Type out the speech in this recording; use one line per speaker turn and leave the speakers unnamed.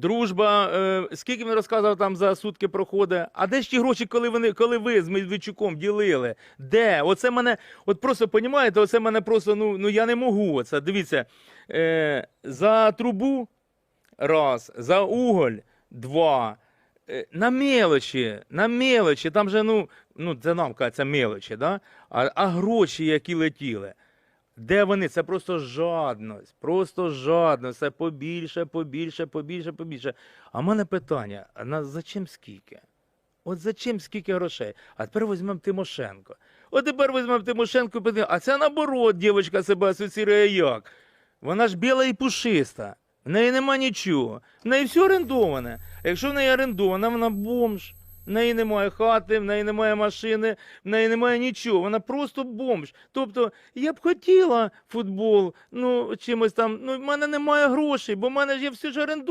дружба. Е, скільки він розказував там за сутки проходить? А де ж ті гроші, коли вони, коли ви з Медведчуком ділили? Де? Оце мене, от просто понімаєте, оце мене просто, ну, ну я не можу. Оце дивіться, е, за трубу раз, за уголь два. Е, На мелочі, на мелочі, там же, ну, ну це нам кажеться мелочі, да? а, а гроші, які летіли. Де вони? Це просто жадність, просто жадність. Це побільше, побільше, побільше, побільше. А в мене питання: а на зачем скільки? От зачем скільки грошей? А тепер візьмемо Тимошенко. От тепер візьмемо Тимошенко, і подивимо, а це наоборот, дівчинка себе асоціює як? Вона ж біла і пушиста. В неї нема нічого. В неї все орендоване. Якщо в неї орендована, вона бомж. В неї немає хати, в неї немає машини, в неї немає нічого. Вона просто бомж. Тобто, я б хотіла футбол, ну чимось там. Ну, в мене немає грошей, бо в мене ж є все ж орендоване.